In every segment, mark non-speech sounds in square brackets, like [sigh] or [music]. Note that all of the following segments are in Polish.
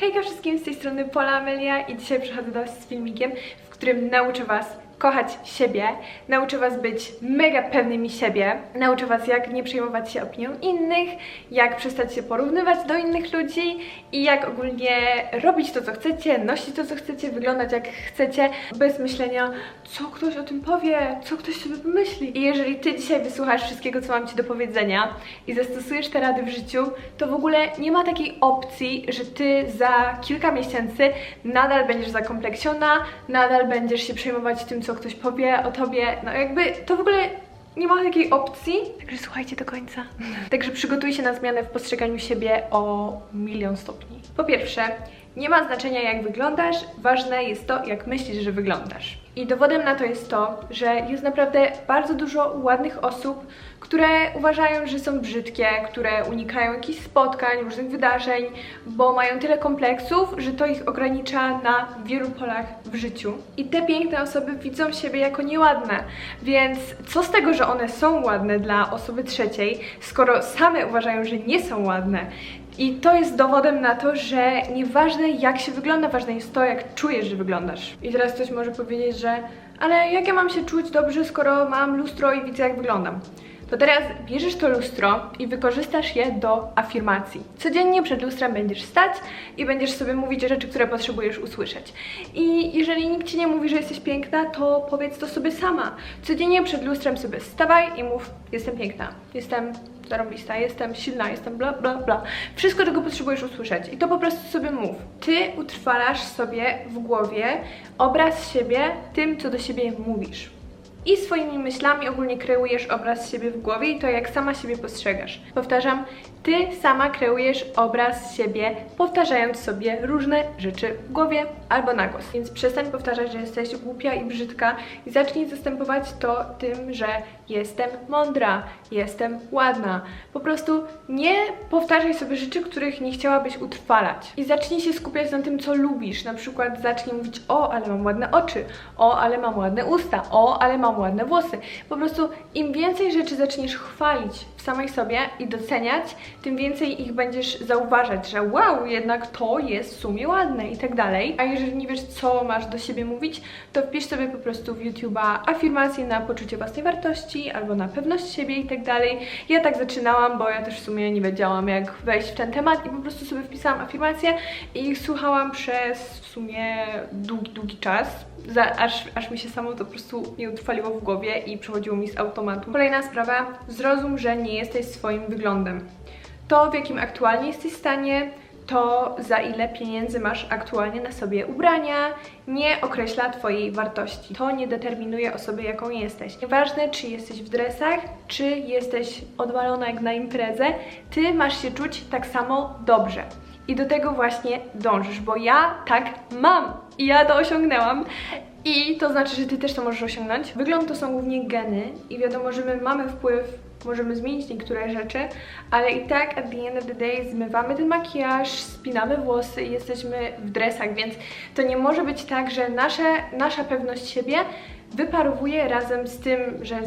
Hejka wszystkim, z tej strony Pola Amelia i dzisiaj przychodzę do Was z filmikiem, w którym nauczę Was kochać siebie, nauczę Was być mega pewnymi siebie, nauczę Was jak nie przejmować się opinią innych, jak przestać się porównywać do innych ludzi i jak ogólnie robić to, co chcecie, nosić to, co chcecie, wyglądać jak chcecie, bez myślenia, co ktoś o tym powie, co ktoś sobie pomyśli. I jeżeli Ty dzisiaj wysłuchasz wszystkiego, co mam Ci do powiedzenia i zastosujesz te rady w życiu, to w ogóle nie ma takiej opcji, że Ty za kilka miesięcy nadal będziesz zakompleksiona, nadal będziesz się przejmować tym, co ktoś powie o Tobie. No jakby to w ogóle nie ma takiej opcji, także słuchajcie do końca. [laughs] Także przygotuj się na zmianę w postrzeganiu siebie o milion stopni. Po pierwsze, nie ma znaczenia jak wyglądasz, ważne jest to, jak myślisz, że wyglądasz. I dowodem na to jest to, że jest naprawdę bardzo dużo ładnych osób, które uważają, że są brzydkie, które unikają jakichś spotkań, różnych wydarzeń, bo mają tyle kompleksów, że to ich ogranicza na wielu polach w życiu. I te piękne osoby widzą siebie jako nieładne, więc co z tego, że one są ładne dla osoby trzeciej, skoro same uważają, że nie są ładne? I to jest dowodem na to, że nieważne jak się wygląda, ważne jest to, jak czujesz, że wyglądasz. I teraz ktoś może powiedzieć, że ale jak ja mam się czuć dobrze, skoro mam lustro i widzę, jak wyglądam? To teraz bierzesz to lustro i wykorzystasz je do afirmacji. Codziennie przed lustrem będziesz stać i będziesz sobie mówić rzeczy, które potrzebujesz usłyszeć. I jeżeli nikt ci nie mówi, że jesteś piękna, to powiedz to sobie sama. Codziennie przed lustrem sobie stawaj i mów: Jestem piękna, jestem zarąbista, jestem silna, jestem bla bla bla. Wszystko, czego potrzebujesz usłyszeć. I to po prostu sobie mów. Ty utrwalasz sobie w głowie obraz siebie tym, co do siebie mówisz. I swoimi myślami ogólnie kreujesz obraz siebie w głowie i to jak sama siebie postrzegasz. Powtarzam, ty sama kreujesz obraz siebie, powtarzając sobie różne rzeczy w głowie albo na głos. Więc przestań powtarzać, że jesteś głupia i brzydka i zacznij zastępować to tym, że jestem mądra, jestem ładna. Po prostu nie powtarzaj sobie rzeczy, których nie chciałabyś utrwalać. I zacznij się skupiać na tym, co lubisz. Na przykład zacznij mówić, o, ale mam ładne oczy, o, ale mam ładne usta, o, ale mam ładne włosy. Po prostu im więcej rzeczy zaczniesz chwalić w samej sobie i doceniać, tym więcej ich będziesz zauważać, że wow, jednak to jest w sumie ładne i tak dalej. A jeżeli nie wiesz, co masz do siebie mówić, to wpisz sobie po prostu w YouTube'a afirmacje na poczucie własnej wartości albo na pewność siebie i tak dalej. Ja tak zaczynałam, bo ja też w sumie nie wiedziałam, jak wejść w ten temat i po prostu sobie wpisałam afirmacje i słuchałam przez w sumie długi, długi czas, za, aż, aż mi się samo to po prostu nie utrwaliło w głowie i przechodziło mi z automatu. Kolejna sprawa, zrozum, że nie jesteś swoim wyglądem. To, w jakim aktualnie jesteś w stanie, to za ile pieniędzy masz aktualnie na sobie ubrania, nie określa Twojej wartości. To nie determinuje osoby, jaką jesteś. Nieważne, czy jesteś w dresach, czy jesteś odwalona jak na imprezę, Ty masz się czuć tak samo dobrze. I do tego właśnie dążysz, bo ja tak mam i ja to osiągnęłam. I to znaczy, że ty też to możesz osiągnąć. Wygląd to są głównie geny i wiadomo, że my mamy wpływ, możemy zmienić niektóre rzeczy, ale i tak at the end of the day zmywamy ten makijaż, spinamy włosy i jesteśmy w dresach, więc to nie może być tak, że nasze, nasza pewność siebie wyparowuje razem z tym, że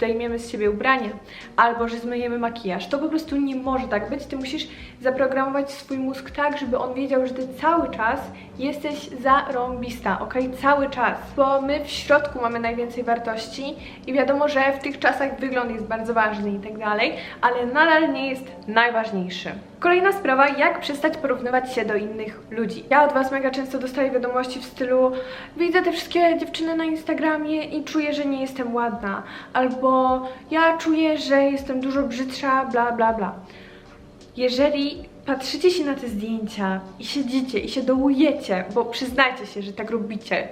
zdejmiemy z siebie ubrania albo że zmyjemy makijaż. To po prostu nie może tak być. Ty musisz zaprogramować swój mózg tak, żeby on wiedział, że ty cały czas jesteś zarąbista, ok? Cały czas. Bo my w środku mamy najwięcej wartości i wiadomo, że w tych czasach wygląd jest bardzo ważny i tak dalej, ale nadal nie jest najważniejszy. Kolejna sprawa, jak przestać porównywać się do innych ludzi. Ja od Was mega często dostaję wiadomości w stylu widzę te wszystkie dziewczyny na Instagramie i czuję, że nie jestem ładna. Albo ja czuję, że jestem dużo brzydsza, bla bla bla. Jeżeli patrzycie się na te zdjęcia i siedzicie i się dołujecie, bo przyznajcie się, że tak robicie,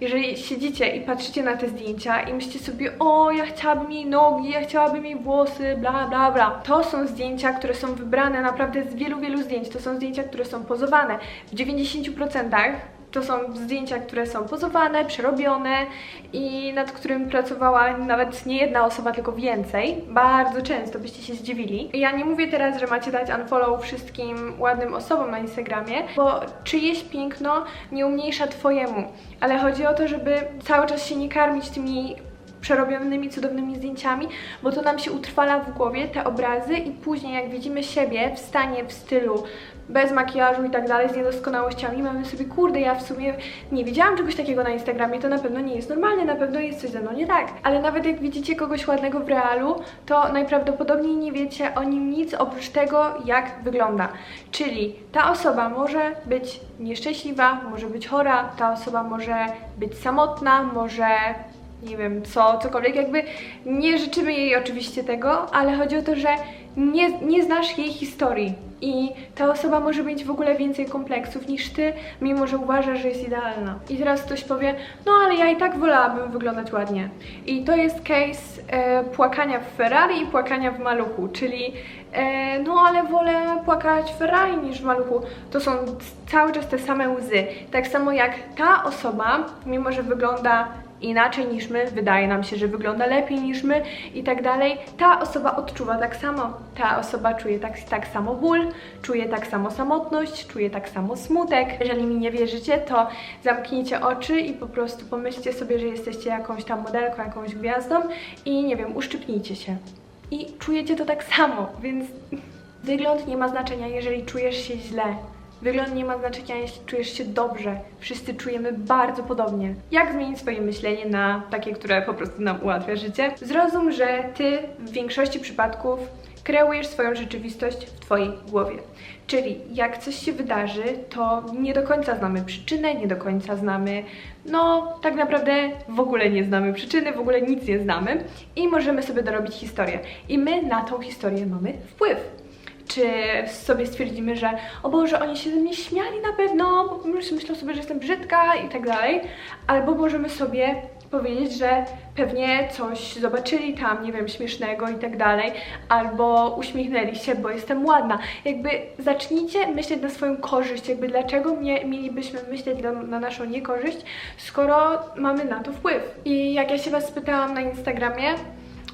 jeżeli siedzicie i patrzycie na te zdjęcia i myślicie sobie, o, ja chciałabym jej nogi, ja chciałabym jej włosy, bla, bla, bla. To są zdjęcia, które są wybrane naprawdę z wielu, wielu zdjęć. To są zdjęcia, które są pozowane. W 90% to są zdjęcia, które są pozowane, przerobione i nad którym pracowała nawet nie jedna osoba, tylko więcej. Bardzo często byście się zdziwili. Ja nie mówię teraz, że macie dać unfollow wszystkim ładnym osobom na Instagramie, bo czyjeś piękno nie umniejsza twojemu, ale chodzi o to, żeby cały czas się nie karmić tymi przerobionymi, cudownymi zdjęciami, bo to nam się utrwala w głowie, te obrazy i później jak widzimy siebie w stanie, w stylu bez makijażu i tak dalej, z niedoskonałościami, mamy sobie, kurde, ja w sumie nie widziałam czegoś takiego na Instagramie, to na pewno nie jest normalne, na pewno jest coś ze mną nie tak. Ale nawet jak widzicie kogoś ładnego w realu, to najprawdopodobniej nie wiecie o nim nic oprócz tego, jak wygląda. Czyli ta osoba może być nieszczęśliwa, może być chora, ta osoba może być samotna, może nie wiem co, cokolwiek, jakby nie życzymy jej oczywiście tego, ale chodzi o to, że nie, nie znasz jej historii i ta osoba może mieć w ogóle więcej kompleksów niż ty, mimo że uważa, że jest idealna. I teraz ktoś powie, no ale ja i tak wolałabym wyglądać ładnie. I to jest case e, płakania w Ferrari i płakania w maluchu, czyli e, no ale wolę płakać w Ferrari niż w maluchu. To są cały czas te same łzy. Tak samo jak ta osoba, mimo że wygląda inaczej niż my, wydaje nam się, że wygląda lepiej niż my i tak dalej, ta osoba odczuwa tak samo. Ta osoba czuje tak, tak samo ból, czuje tak samo samotność, czuje tak samo smutek. Jeżeli mi nie wierzycie, to zamknijcie oczy i po prostu pomyślcie sobie, że jesteście jakąś tam modelką, jakąś gwiazdą i nie wiem, uszczypnijcie się. I czujecie to tak samo, więc wygląd nie ma znaczenia, jeżeli czujesz się źle. Wygląd nie ma znaczenia, jeśli czujesz się dobrze. Wszyscy czujemy bardzo podobnie. Jak zmienić swoje myślenie na takie, które po prostu nam ułatwia życie? Zrozum, że ty w większości przypadków kreujesz swoją rzeczywistość w twojej głowie. Czyli jak coś się wydarzy, to nie do końca znamy przyczynę, nie do końca znamy, no tak naprawdę w ogóle nie znamy przyczyny, w ogóle nic nie znamy i możemy sobie dorobić historię. I my na tą historię mamy wpływ czy sobie stwierdzimy, że o Boże, oni się ze mnie śmiali na pewno, bo myślą sobie, że jestem brzydka i tak dalej, albo możemy sobie powiedzieć, że pewnie coś zobaczyli tam, nie wiem, śmiesznego i tak dalej, albo uśmiechnęli się, bo jestem ładna. Jakby zacznijcie myśleć na swoją korzyść, jakby dlaczego mnie, mielibyśmy myśleć na, na naszą niekorzyść, skoro mamy na to wpływ. I jak ja się Was spytałam na Instagramie,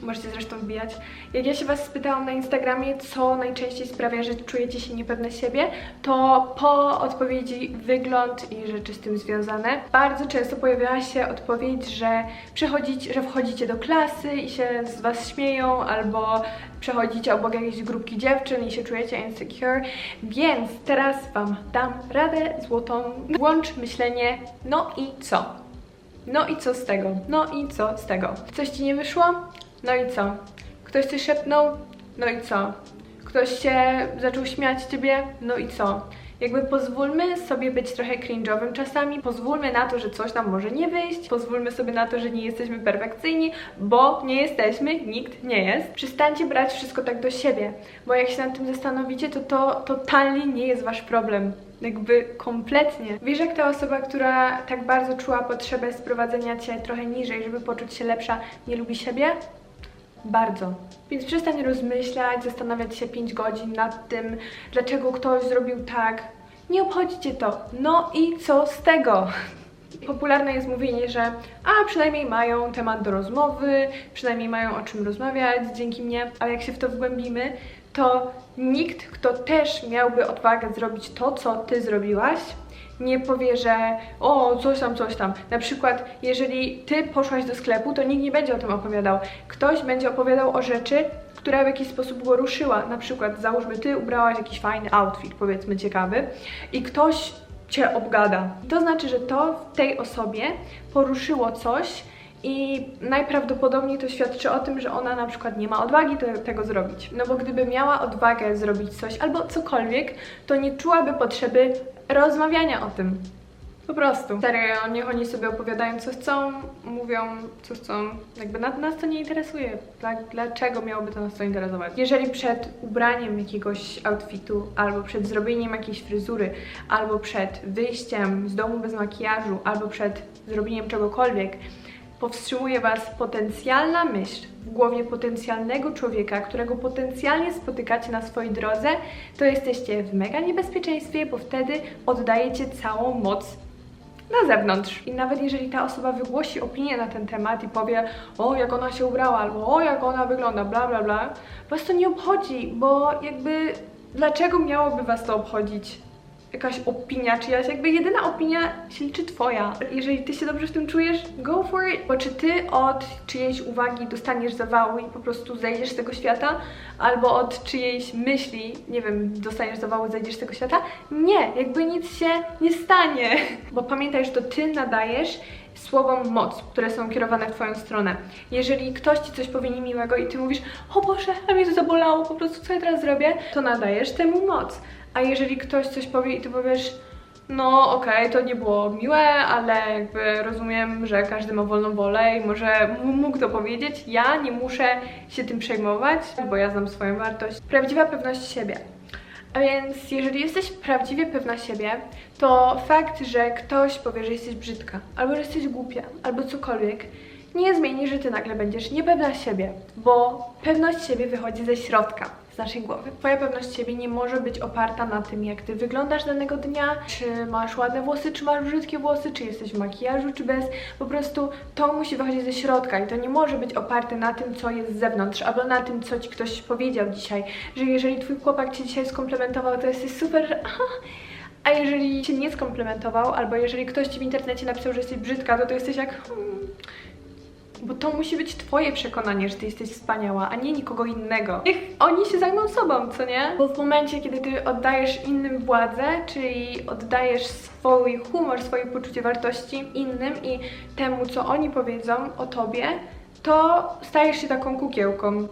możecie zresztą wbijać. Jak ja się Was spytałam na Instagramie, co najczęściej sprawia, że czujecie się niepewne siebie, to po odpowiedzi wygląd i rzeczy z tym związane, bardzo często pojawiała się odpowiedź, że przychodzić, że wchodzicie do klasy i się z Was śmieją, albo przechodzicie obok jakiejś grupki dziewczyn i się czujecie insecure, więc teraz Wam dam radę złotą. Włącz myślenie, no i co? No i co z tego? No i co z tego? Coś Ci nie wyszło? No i co? Ktoś coś szepnął? No i co? Ktoś się zaczął śmiać ciebie? No i co? Jakby pozwólmy sobie być trochę cringe'owym czasami, pozwólmy na to, że coś nam może nie wyjść, pozwólmy sobie na to, że nie jesteśmy perfekcyjni, bo nie jesteśmy, nikt nie jest. Przestańcie brać wszystko tak do siebie, bo jak się nad tym zastanowicie, to to totalnie nie jest wasz problem. Jakby kompletnie. Wiesz, jak ta osoba, która tak bardzo czuła potrzebę sprowadzenia cię trochę niżej, żeby poczuć się lepsza, nie lubi siebie? Bardzo. Więc przestań rozmyślać, zastanawiać się 5 godzin nad tym, dlaczego ktoś zrobił tak. Nie obchodzi to. No i co z tego? Popularne jest mówienie, że a przynajmniej mają temat do rozmowy, przynajmniej mają o czym rozmawiać dzięki mnie, ale jak się w to wgłębimy, to nikt, kto też miałby odwagę zrobić to, co ty zrobiłaś, nie powie, że o, coś tam, coś tam. Na przykład, jeżeli ty poszłaś do sklepu, to nikt nie będzie o tym opowiadał. Ktoś będzie opowiadał o rzeczy, która w jakiś sposób go ruszyła. Na przykład, załóżmy, ty ubrałaś jakiś fajny outfit, powiedzmy ciekawy, i ktoś cię obgada. To znaczy, że to w tej osobie poruszyło coś, i najprawdopodobniej to świadczy o tym, że ona na przykład nie ma odwagi te, tego zrobić. No bo gdyby miała odwagę zrobić coś albo cokolwiek, to nie czułaby potrzeby rozmawiania o tym. Po prostu. Serio, niech oni sobie opowiadają co chcą, mówią co chcą. Jakby nas, nas to nie interesuje. Dla, dlaczego miałoby to nas to interesować? Jeżeli przed ubraniem jakiegoś outfitu, albo przed zrobieniem jakiejś fryzury, albo przed wyjściem z domu bez makijażu, albo przed zrobieniem czegokolwiek, powstrzymuje Was potencjalna myśl w głowie potencjalnego człowieka, którego potencjalnie spotykacie na swojej drodze, to jesteście w mega niebezpieczeństwie, bo wtedy oddajecie całą moc na zewnątrz. I nawet jeżeli ta osoba wygłosi opinię na ten temat i powie, o jak ona się ubrała, albo o jak ona wygląda, bla bla bla, Was to nie obchodzi, bo jakby dlaczego miałoby Was to obchodzić? Jakaś opinia czyjaś, jakby jedyna opinia się liczy twoja. Jeżeli ty się dobrze w tym czujesz, go for it. Bo czy ty od czyjejś uwagi dostaniesz zawału i po prostu zejdziesz z tego świata, albo od czyjejś myśli, nie wiem, dostaniesz zawału, zejdziesz z tego świata? Nie, jakby nic się nie stanie. [laughs] Bo pamiętaj, że to ty nadajesz słowom moc, które są kierowane w Twoją stronę. Jeżeli ktoś Ci coś powie niemiłego i Ty mówisz, o Boże, a mnie to zabolało, po prostu co ja teraz zrobię, to nadajesz temu moc. A jeżeli ktoś coś powie i Ty powiesz, no okej, to nie było miłe, ale jakby rozumiem, że każdy ma wolną wolę i może mógł to powiedzieć, ja nie muszę się tym przejmować, bo ja znam swoją wartość. Prawdziwa pewność siebie. A więc jeżeli jesteś prawdziwie pewna siebie, to fakt, że ktoś powie, że jesteś brzydka, albo że jesteś głupia, albo cokolwiek, nie zmieni, że ty nagle będziesz niepewna siebie, bo pewność siebie wychodzi ze środka, z naszej głowy. Twoja pewność siebie nie może być oparta na tym, jak ty wyglądasz danego dnia, czy masz ładne włosy, czy masz brzydkie włosy, czy jesteś w makijażu, czy bez. Po prostu to musi wychodzić ze środka i to nie może być oparte na tym, co jest z zewnątrz, albo na tym, co ci ktoś powiedział dzisiaj, że jeżeli twój chłopak cię dzisiaj skomplementował, to jesteś super, a jeżeli cię nie skomplementował, albo jeżeli ktoś ci w internecie napisał, że jesteś brzydka, to to jesteś jak. Hmm, bo to musi być twoje przekonanie, że ty jesteś wspaniała, a nie nikogo innego. Niech oni się zajmą sobą, co nie? Bo w momencie, kiedy ty oddajesz innym władzę, czyli oddajesz swój humor, swoje poczucie wartości innym i temu, co oni powiedzą o tobie, to stajesz się taką kukiełką.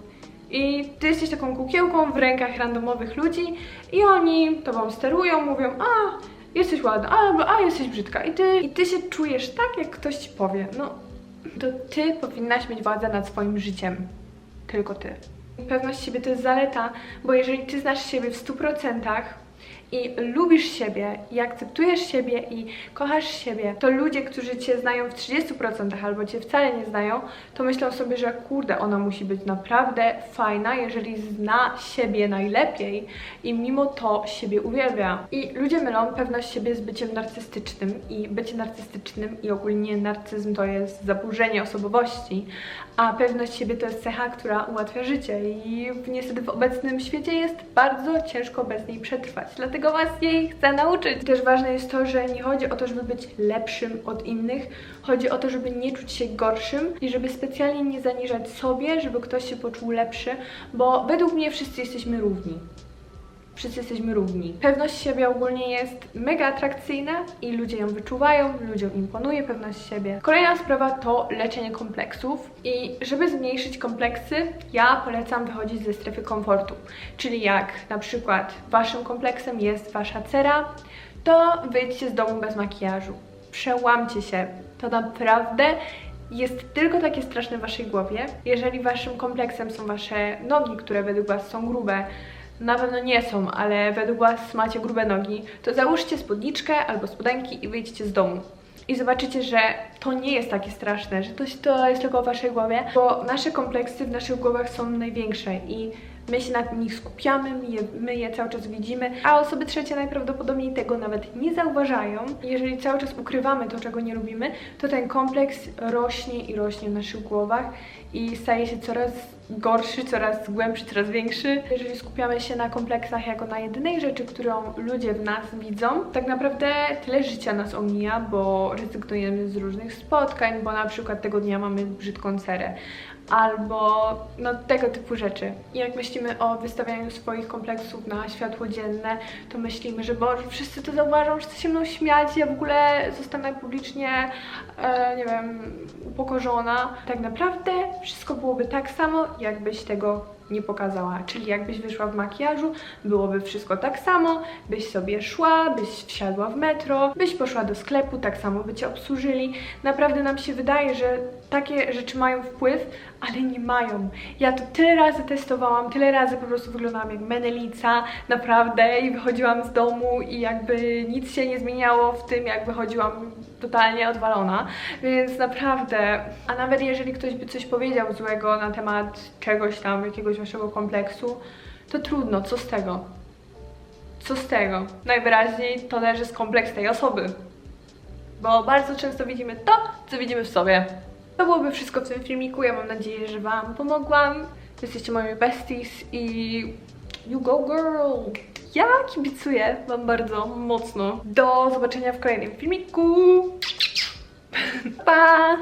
I ty jesteś taką kukiełką w rękach randomowych ludzi i oni tobą sterują, mówią, a jesteś ładna, albo a jesteś brzydka. I ty, I ty się czujesz tak, jak ktoś ci powie. No, to ty powinnaś mieć władzę nad swoim życiem. Tylko ty. Pewność siebie to jest zaleta, bo jeżeli ty znasz siebie w 100% i lubisz siebie, i akceptujesz siebie, i kochasz siebie, to ludzie, którzy cię znają w 30% albo cię wcale nie znają, to myślą sobie, że kurde, ona musi być naprawdę fajna, jeżeli zna siebie najlepiej i mimo to siebie uwielbia. I ludzie mylą pewność siebie z byciem narcystycznym i bycie narcystycznym i ogólnie narcyzm to jest zaburzenie osobowości, a pewność siebie to jest cecha, która ułatwia życie i niestety w obecnym świecie jest bardzo ciężko bez niej przetrwać. Dlatego Was jej chcę nauczyć. Też ważne jest to, że nie chodzi o to, żeby być lepszym od innych, chodzi o to, żeby nie czuć się gorszym i żeby specjalnie nie zaniżać sobie, żeby ktoś się poczuł lepszy, bo według mnie wszyscy jesteśmy równi. Wszyscy jesteśmy równi. Pewność siebie ogólnie jest mega atrakcyjna i ludzie ją wyczuwają, ludziom imponuje pewność siebie. Kolejna sprawa to leczenie kompleksów i żeby zmniejszyć kompleksy, ja polecam wychodzić ze strefy komfortu. Czyli jak na przykład waszym kompleksem jest wasza cera, to wyjdźcie z domu bez makijażu. Przełamcie się. To naprawdę jest tylko takie straszne w waszej głowie. Jeżeli waszym kompleksem są wasze nogi, które według was są grube, na pewno nie są, ale według Was macie grube nogi, to załóżcie spódniczkę albo spodenki i wyjdźcie z domu. I zobaczycie, że to nie jest takie straszne, że to, to jest tylko w Waszej głowie, bo nasze kompleksy w naszych głowach są największe i my się na nich skupiamy, my je, my je cały czas widzimy, a osoby trzecie najprawdopodobniej tego nawet nie zauważają. Jeżeli cały czas ukrywamy to, czego nie lubimy, to ten kompleks rośnie i rośnie w naszych głowach i staje się coraz gorszy, coraz głębszy, coraz większy. Jeżeli skupiamy się na kompleksach jako na jedynej rzeczy, którą ludzie w nas widzą, tak naprawdę tyle życia nas omija, bo rezygnujemy z różnych spotkań, bo na przykład tego dnia mamy brzydką cerę, albo no tego typu rzeczy. I jak myślimy o wystawianiu swoich kompleksów na światło dzienne, to myślimy, że Boże, wszyscy to zauważą, wszyscy się mną śmiać, ja w ogóle zostanę publicznie, e, nie wiem, upokorzona. Tak naprawdę wszystko byłoby tak samo, jakbyś tego nie pokazała. Czyli jakbyś wyszła w makijażu, byłoby wszystko tak samo, byś sobie szła, byś wsiadła w metro, byś poszła do sklepu, tak samo by cię obsłużyli. Naprawdę nam się wydaje, że takie rzeczy mają wpływ, ale nie mają. Ja to tyle razy testowałam, tyle razy po prostu wyglądałam jak menelica, naprawdę, i wychodziłam z domu i jakby nic się nie zmieniało w tym, jak wychodziłam totalnie odwalona, więc naprawdę, a nawet jeżeli ktoś by coś powiedział złego na temat czegoś tam, jakiegoś waszego kompleksu, to trudno, co z tego? Co z tego? Najwyraźniej to leży z kompleks tej osoby. Bo bardzo często widzimy to, co widzimy w sobie. To byłoby wszystko w tym filmiku. Ja mam nadzieję, że Wam pomogłam. Jesteście moimi besties i you go girl! Ja kibicuję Wam bardzo mocno. Do zobaczenia w kolejnym filmiku. Pa!